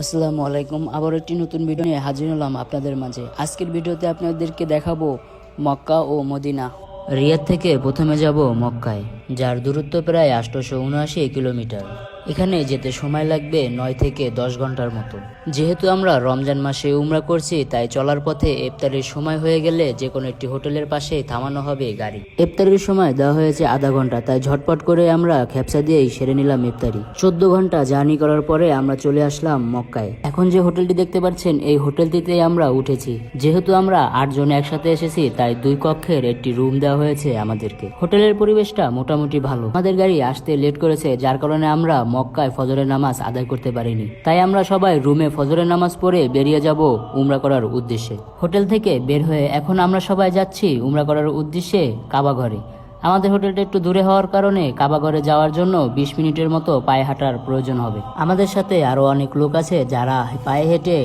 আসসালামু আলাইকুম। আবার একটি নতুন ভিডিও নিয়ে হাজির হলাম আপনাদের মাঝে। আজকের ভিডিওতে আপনাদেরকে দেখাবো মক্কা ও মদিনা। রিয়াদ থেকে প্রথমে যাব মক্কায়, যার দূরত্ব প্রায় আটশোশো উনআশি কিলোমিটার। এখানে যেতে সময় লাগবে নয় থেকে দশ ঘণ্টার মতো। যেহেতু আমরা রমজান মাসে উমরা করছি, তাই চলার পথে ইফতারের সময় হয়ে গেলে যে কোনো একটি হোটেলের পাশে থামানো হবে গাড়ি। ইফতারের সময় দেওয়া হয়েছে আধা ঘণ্টা, তাই ঝটপট করে আমরা খেপসা দিয়েই সেরে নিলাম ইফতারি। চোদ্দ ঘণ্টা জার্নি করার পরে আমরা চলে আসলাম মক্কায়। এখন যে হোটেলটি দেখতে পাচ্ছেন, এই হোটেলটিতে আমরা উঠেছি। যেহেতু আমরা আটজন একসাথে এসেছি, তাই দুই কক্ষের একটি রুম দেওয়া হয়েছে আমাদেরকে। হোটেলের পরিবেশটা মোটামুটি ভালো। আমাদের গাড়ি আসতে লেট করেছে, যার কারণে আমরা মক্কায় ফজরের নামাজ আদায় করতে পারিনি। তাই আমরা সবাই রুমে ফজরের নামাজ পড়ে বেরিয়ে যাব উমরা করার উদ্দেশ্যে। হোটেল থেকে বের হয়ে এখন আমরা সবাই যাচ্ছি উমরা করার উদ্দেশ্যে কাবা ঘরে। আমাদের হোটেলটা একটু দূরে হওয়ার কারণে কাবা ঘরে যাওয়ার জন্য বিশ মিনিটের মতো পায়ে হাঁটার প্রয়োজন হবে। আমাদের সাথে আরও অনেক লোক আছে যারা পায়ে হেঁটে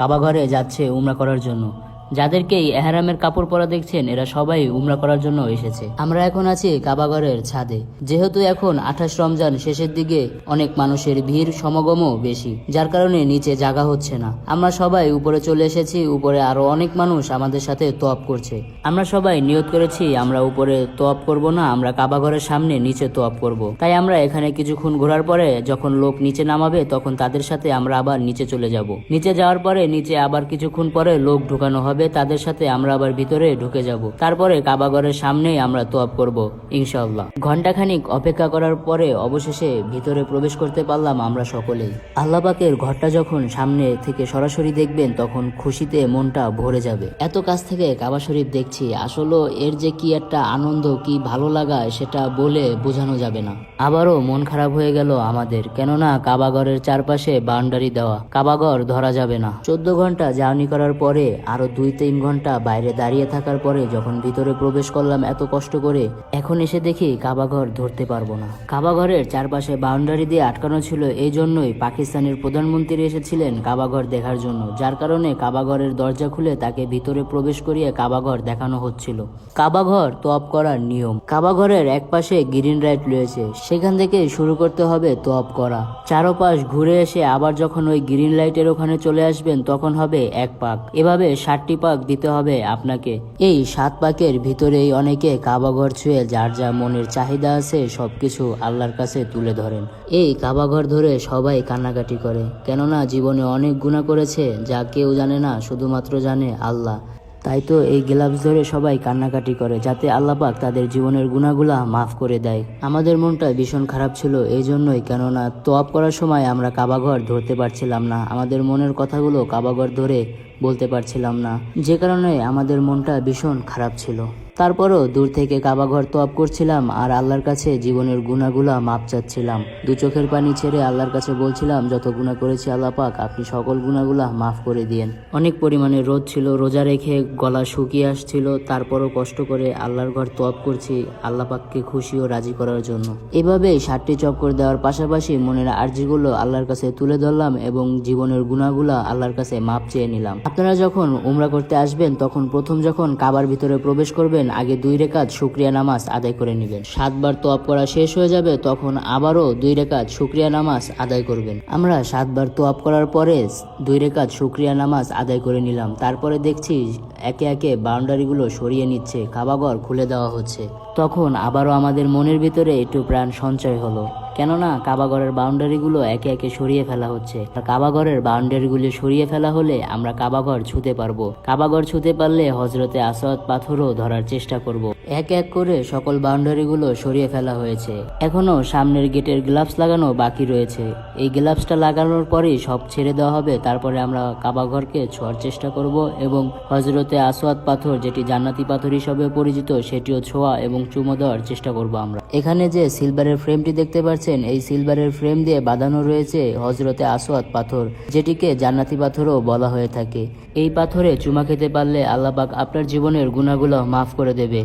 কাবা ঘরে যাচ্ছে উমরা করার জন্য। যাদেরকে এই এহারামের কাপড় পরা দেখছেন, এরা সবাই উমরা করার জন্য এসেছে। আমরা এখন আছি কাবাঘরের ছাদে। যেহেতু এখন আঠাশ রমজান শেষের দিকে, অনেক মানুষের ভিড়, সমাগমও বেশি। যার কারণে নিচে জাগা হচ্ছে না। আমরা সবাই উপরে চলে এসেছি, উপরে আরও অনেক মানুষ আমাদের সাথে তোয়াপ করছে। আমরা সবাই নিয়ত করেছি, আমরা উপরে তোয়াপ করব না, আমরা কাবাঘরের সামনে নিচে তোয়াপ করব। তাই আমরা এখানে কিছুক্ষণ ঘোরার পরে, যখন লোক নিচে নামাবে, তখন তাদের সাথে আমরা আবার নিচে চলে যাব। নিচে যাওয়ার পরে, নিচে আবার কিছুক্ষণ পরে লোক ঢুকানো হবে। তাদের সাথে আমরা আবার ভিতরে ঢুকে যাব। তারপরে কাবাঘরের সামনেই আমরা তোয়াপ করব, ইনশাআল্লাহ। ঘন্টাখানিক অপেক্ষা করার পরে অবশেষে ভিতরে প্রবেশ করতে পারলাম আমরা সকলেই। আল্লাহ পাকের ঘরটা যখন সামনে থেকে সরাসরি দেখবেন, তখন খুশিতে মনটা ভরে যাবে। এত কাছ থেকে কাবা শরীফ দেখছি, আসলে এর যে কি একটা আনন্দ, কি ভালো লাগা, সেটা বলে বোঝানো যাবে না। আবারও মন খারাপ হয়ে গেল আমাদের, কেননা কাবাগরের চারপাশে বাউন্ডারি দেওয়া। কাবাগর ধরা যাবে না। চোদ্দ ঘণ্টা জার্নি করার পরে আরও দুই তিন ঘণ্টা বাইরে দাঁড়িয়ে থাকার পরে যখন ভিতরে প্রবেশ করলাম এত কষ্ট করে, এখন এসে দেখি কাবাঘর ধরতে পারব না। কাবাঘরের চারপাশে বাউন্ডারি দিয়ে আটকানো ছিল এই জন্যই পাকিস্তানের প্রধানমন্ত্রী এসেছিলেন কাবাঘর দেখার জন্য, যার কারণে কাবাঘরের দরজা খুলে তাকে ভিতরে প্রবেশ করিয়ে কাবাঘর দেখানো হচ্ছিল। কাবাঘর তোয়াপ করার নিয়ম। কাবাঘরের এক পাশে গ্রিন রাইট রয়েছে, সেখান থেকে শুরু করতে হবে তোয়াপ করা। চারোপাশ ঘুরে এসে আবার যখন ওই গ্রিন লাইটের ওখানে চলে আসবেন, তখন হবে এক পাক। এভাবে ষাটটি পাক দিতে হবে আপনাকে। এই সাত পাকের ভিতরেই অনেকে কাবাঘর ছুঁয়ে যার যা মনের চাহিদা আছে সবকিছু আল্লাহর কাছে তুলে ধরেন। এই কাবাঘর ধরে সবাই কান্নাকাটি করে, কেননা জীবনে অনেক গুণা করেছে যা কেউ জানে না, শুধুমাত্র জানে আল্লাহ। তাই তো এই গ্লাভস ধরে সবাই কান্নাকাটি করে, যাতে আল্লাপাক তাদের জীবনের গুণাগুলা মাফ করে দেয়। আমাদের মনটা ভীষণ খারাপ ছিল এই জন্যই কেননা তোয়াপ করার সময় আমরা কাবাঘর ধরতে পারছিলাম না, আমাদের মনের কথাগুলো কাবাঘর ধরে বলতে পারছিলাম না। যে কারণে আমাদের মনটা ভীষণ খারাপ ছিল। তারপরও দূর থেকে কাবাঘর তোয়াপ করছিলাম আর আল্লাহর কাছে জীবনের গুণাগুলা মাপ চাচ্ছিলাম। দু চোখের পানি ছেড়ে আল্লাহর কাছে বলছিলাম, যত গুণা করেছি আল্লাহ পাক, আপনি সকল গুণাগুলা মাফ করে দিয়েন। অনেক পরিমাণে রোদ ছিল, রোজা রেখে গলা শুকিয়ে আসছিল, তারপরও কষ্ট করে আল্লাহর ঘর তোয়াপ করছি আল্লাহ পাককে খুশি ও রাজি করার জন্য। এভাবে ষাটটি চক্কর দেওয়ার পাশাপাশি মনের আর্জিগুলো আল্লাহর কাছে তুলে ধরলাম এবং জীবনের গুণাগুলা আল্লাহর কাছে মাপ চেয়ে নিলাম। আপনারা যখন উমরা করতে আসবেন, তখন প্রথম যখন কাবার ভিতরে প্রবেশ করবেন আগে দুই রেখাত শুক্রিয়া নামাজ আদায় করে নেবেন। সাতবার তোয়াপ করা শেষ হয়ে যাবে, তখন আবারও দুই রেখাত শুক্রিয়া নামাজ আদায় করবেন। আমরা সাতবার তোয়াপ করার পরে দুই রেখাত শুক্রিয়া নামাজ আদায় করে নিলাম। তারপরে দেখছি একে একে বাউন্ডারিগুলো সরিয়ে নিচ্ছে কাবাগর খুলে দেওয়া হচ্ছে। তখন আবারও আমাদের মনের ভিতরে একটু প্রাণ সঞ্চয় হলো। কেননা কাবাগরের বাউন্ডারিগুলো একে একে সরিয়ে ফেলা হচ্ছে। আর কাবাগরের বাউন্ডারিগুলো সরিয়ে ফেলা হলে আমরা কাবাগর ছুতে পারব। কাবাগর ছুতে পারলে হজরতে আসওয়াদ পাথরও ধরার চেষ্টা করব। এক এক করে সকল বাউন্ডারিগুলো সরিয়ে ফেলা হয়েছে। এখনও সামনের গেটের গ্লাভস লাগানো বাকি রয়েছে। এই গ্লাভসটা লাগানোর পরেই সব ছেড়ে দেওয়া হবে। তারপরে আমরা কাবাঘরকে ছোঁয়ার চেষ্টা করব এবং হজরতে আসওয়াদ পাথর, যেটি জান্নাতি পাথর হিসেবে পরিচিত, সেটিও ছোঁয়া এবং চুমো দেওয়ার চেষ্টা করব আমরা। এখানে যে সিলভারের ফ্রেমটি দেখতে পাচ্ছেন এই সিলভারের ফ্রেম দিয়ে বাঁধানো রয়েছে হজরতে আসওয়াত পাথর, যেটিকে জান্নাতি পাথরও বলা হয়ে থাকে। এই পাথরে চুমা খেতে পারলে আল্লাপাক আপনার জীবনের গুণাগুলো মাফ করে দেবে।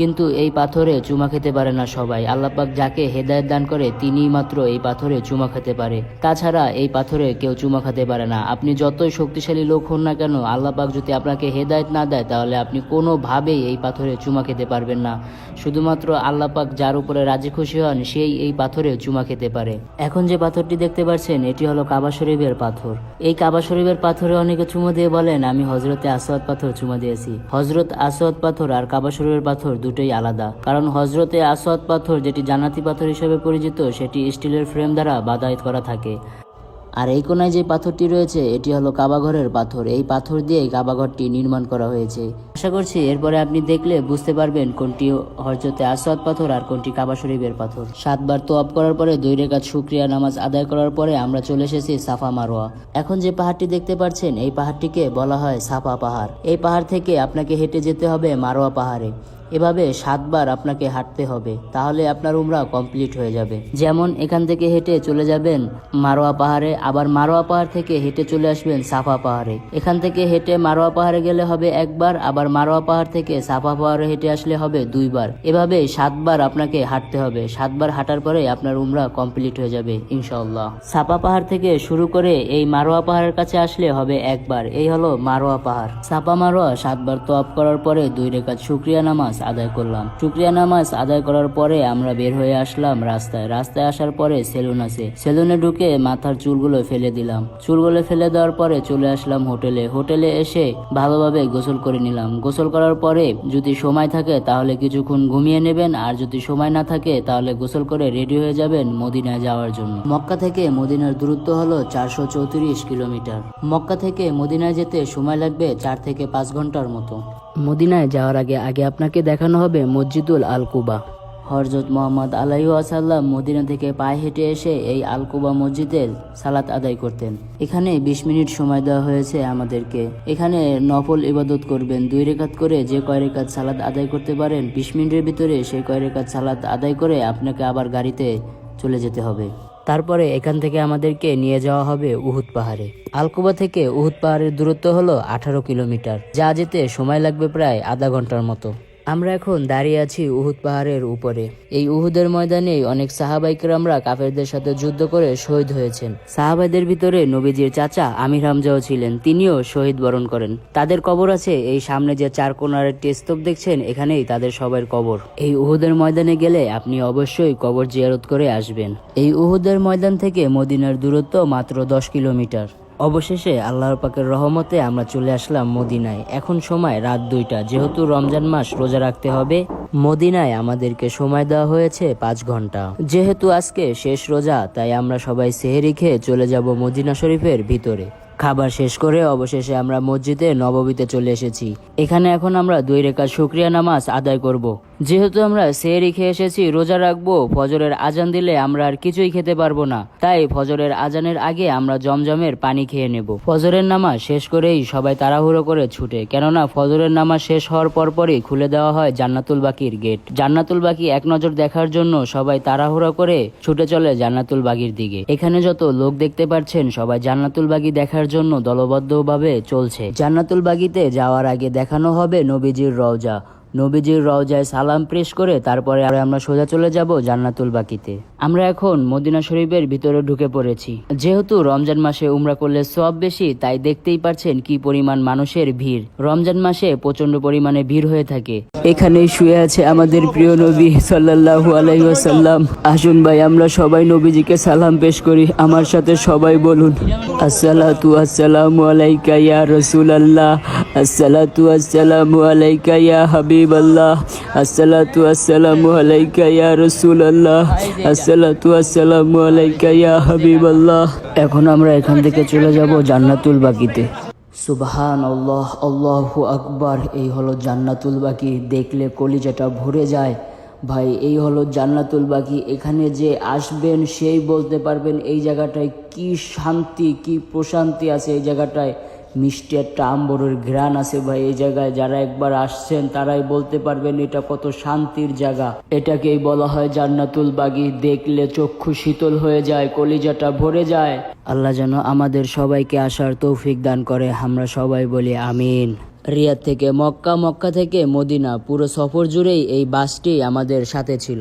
কিন্তু এই পাথরে চুমা খেতে পারে না সবাই। আল্লাপাক যাকে হেদায়ত দান করে, তিনিই মাত্র এই পাথরে চুমা খেতে পারে। তাছাড়া এই পাথরে কেউ চুমা খেতে পারে না। আপনি যতই শক্তিশালী লোক হন না কেন, আল্লাপাক যদি আপনাকে হেদায়ত না দেয়, তাহলে আপনি কোনোভাবেই এই পাথরে চুমা খেতে পারবেন না। শুধুমাত্র আল্লাপাক যার উপরে রাজি খুশি হন, সেই এই পাথরে চুমা খেতে পারে। এখন যে পাথরটি দেখতে পাচ্ছেন, এটি হলো কাবা শরীফের পাথর। এই কাবা শরীফের পাথরে অনেকে চুমো দিয়ে বলেন, আমি হজরতে আসওয়াদ পাথর চুমা দিয়েছি। হজরত আসওয়াদ পাথর আর কাবা শরীফের পাথর দুটোই আলাদা। কারণ হজরতে আসওয়াদ পাথর, যেটি জান্নাতি পাথর হিসেবে পরিচিত, সেটি স্টিলের ফ্রেম দ্বারা বাদায়ত করা থাকে। আর এই কোনায় যে পাথরটি রয়েছে, এটি হলো কাবাঘরের পাথর। এই পাথর দিয়েই কাবাঘরটি নির্মাণ করা হয়েছে। আশা করছি এরপরে আপনি দেখলে বুঝতে পারবেন কোনটি হরজতে আসওয়াদ পাথর আর কোনটি কাবা শরীফের পাথর। সাতবার তোয়াব করার পরে দুই রেখাত শুক্রিয়া নামাজ আদায় করার পরে আমরা চলে এসেছি সাফা মারোয়া এখন যে পাহাড়টি দেখতে পাচ্ছেন, এই পাহাড়টিকে বলা হয় সাফা পাহাড়। এই পাহাড় থেকে আপনাকে হেঁটে যেতে হবে মারোয়া পাহাড়ে। এভাবে সাতবার আপনাকে হাঁটতে হবে, তাহলে আপনার উমরা কমপ্লিট হয়ে যাবে। যেমন এখান থেকে হেঁটে চলে যাবেন মারোয়া পাহাড়ে, আবার মারোয়া পাহাড় থেকে হেঁটে চলে আসবেন সাফা পাহাড়ে। এখান থেকে হেঁটে মারোয়া পাহাড়ে গেলে হবে একবার, আবার মারোয়া পাহাড় থেকে সাফা পাহাড়ে হেঁটে আসলে হবে দুইবার। এভাবে সাতবার আপনাকে হাঁটতে হবে, সাতবার হাঁটার পরে আপনার উমরা কমপ্লিট হয়ে যাবে ইনশাল্লাহ সাপা পাহাড় থেকে শুরু করে এই মারোয়া পাহাড়ের কাছে আসলে হবে একবার, এই হলো মারোয়া পাহাড়। সাপা মারোয়া সাতবার তোয়াব করার পরে দুই রেখাত শুক্রিয়া নামাজ আদায় করলাম। শুক্রিয়া নামাজ আদায় করার পরে আমরা বের হয়ে আসলাম রাস্তায়। রাস্তায় আসার পরে সেলুন আছে। সেলুনে ঢুকে মাথার চুলগুলো ফেলে দিলাম। চুলগুলো ফেলে দেওয়ার পরে চলে আসলাম হোটেলে। হোটেলে এসে ভালোভাবে গোসল করে নিলাম। গোসল করার পরে যদি সময় থাকে তাহলে কিছুক্ষণ ঘুমিয়ে নেবেন, আর যদি সময় না থাকে তাহলে গোসল করে রেডি হয়ে যাবেন মদিনায় যাওয়ার জন্য। মক্কা থেকে মদিনার দূরত্ব হলো চারশো চৌত্রিশ কিলোমিটার। মক্কা থেকে মদিনায় যেতে সময় লাগবে চার থেকে পাঁচ ঘণ্টার মতো। মদিনায় যাওয়ার আগে আগে আপনাকে দেখানো হবে মসজিদুল আল কুবা হরজত মোহাম্মদ আলাইহু আসাল্লাম মদিনা থেকে পায়ে হেঁটে এসে এই আলকুবা মসজিদে সালাত আদায় করতেন। এখানে বিশ মিনিট সময় দেওয়া হয়েছে আমাদেরকে। এখানে নফল ইবাদত করবেন, দুই রেখাত করে যে কয় রেখাত সালাত আদায় করতে পারেন, বিশ মিনিটের ভিতরে সেই কয় রেখাত সালাত আদায় করে আপনাকে আবার গাড়িতে চলে যেতে হবে। তারপরে এখান থেকে আমাদেরকে নিয়ে যাওয়া হবে উহুদ পাহাড়ে। আলকুবা থেকে উহুদ পাহাড়ের দূরত্ব হলো আঠারো কিলোমিটার। যা যেতে সময় লাগবে প্রায় আধা ঘণ্টার মতো। আমরা এখন দাঁড়িয়ে আছি উহুদ পাহাড়ের উপরে। এই উহুদের ময়দানে অনেক সাহাবাইকরামরা কাফেরদের সাথে যুদ্ধ করে শহীদ হয়েছেন। সাহাবাইদের ভিতরে নবীজির চাচা আমির হামজাও ছিলেন। তিনিও শহীদ বরণ করেন। তাদের কবর আছে, এই সামনে যে চার কোনার একটি স্তূপ দেখছেন, এখানেই তাদের সবার কবর। এই উহুদের ময়দানে গেলে আপনি অবশ্যই কবর জিয়ারত করে আসবেন। এই উহুদের ময়দান থেকে মদিনার দূরত্ব মাত্র দশ কিলোমিটার। অবশেষে আল্লাহর পাকের রহমতে আমরা চলে আসলাম মদিনায়। এখন সময় রাত দুইটা। যেহেতু রমজান মাস, রোজা রাখতে হবে। মদিনায় আমাদেরকে সময় দেওয়া হয়েছে পাঁচ ঘণ্টা। যেহেতু আজকে শেষ রোজা, তাই আমরা সবাই সেহেরি খেয়ে চলে যাব মদিনা শরীফের ভিতরে। খাবার শেষ করে অবশেষে আমরা মসজিদে নববীতে চলে এসেছি। এখানে এখন আমরা দুই রেখা শুক্রিয়া নামাজ আদায় করব। যেহেতু আমরা সেহরি খেয়ে এসেছি, রোজা রাখব, ফজরের আজান দিলে আমরা আর কিছুই খেতে পারব না। তাই ফজরের আজানের আগে আমরা জমজমের পানি খেয়ে নেব। ফজরের নামাজ শেষ করেই সবাই তাড়াহুড়ো করে ছুটে, কেননা ফজরের নামাজ শেষ হওয়ার পরপরই খুলে দেওয়া হয় জান্নাতুল বাকির গেট জান্নাতুল বাকি এক নজর দেখার জন্য সবাই তাড়াহুড়ো করে ছুটে চলে জান্নাতুল বাগির দিকে। এখানে যত লোক দেখতে পাচ্ছেন সবাই জান্নাতুল বাগি দেখার জন্য দলবদ্ধভাবে চলছে। জান্নাতুল বাগিতে যাওয়ার আগে দেখানো হবে নবীজির রওজা। নবীজির রওজায় সালাম পেশ করে তারপরে আমরা সোজা চলে যাব জান্নাতুল বাকিতে। আমরা এখন মদিনা শরীফের ভিতরে ঢুকে পড়েছি। যেহেতু রমজান মাসে উমরা করলে সব বেশি, তাই দেখতেই পাচ্ছেন কি পরিমাণ মানুষের ভিড়। রমজান মাসে প্রচণ্ড পরিমাণে ভিড় হয়ে থাকে। এখানেই শুয়ে আছে আমাদের প্রিয় নবী সাল্লাল্লাহু আলাইহি ওয়াসাল্লাম। আসুন ভাই, আমরা সবাই নবীজিকে সালাম পেশ করি। আমার সাথে সবাই বলুন, আসসালাতু আসসালামু আলাইকা ইয়া রাসূলুল্লাহ, আসসালাতু আসসালামু আলাইকা ইয়া হাবিবাল্লাহ আসসালাতু আসসালামু আলাইকা ইয়া রাসূলুল্লাহ আসসালাতু আসসালামু আলাইকা ইয়া হাবিবাল্লাহ। এখন আমরা এখান থেকে চলে যাব জান্নাতুল বাকিতে। সুবহান আল্লাহ আল্লাহু আকবার এই হলো জান্নাতুল বাকি। দেখলে কলিজাটা ভরে যায়। ভাই এই হলো জান্নাতুল বাকি। এখানে যে আসবেন সেই বলতে পারবেন এই জায়গাটায় কি শান্তি কি প্রশান্তি আছে এই জায়গাটায়। মিষ্টি একটা আম্বরের ঘ্রাণ আছে ভাই, এই জায়গায় যারা একবার আসছেন তারাই বলতে পারবেন এটা কত শান্তির জায়গা। এটাকেই বলা হয় জান্নাতুল বাগি। দেখলে চক্ষু শীতল হয়ে যায়, কলিজাটা ভরে যায়। আল্লাহ যেন আমাদের সবাইকে আসার তৌফিক দান করে, আমরা সবাই বলি আমিন। রিয়াদ থেকে মক্কা মক্কা থেকে মদিনা, পুরো সফর জুড়েই এই বাসটি আমাদের সাথে ছিল।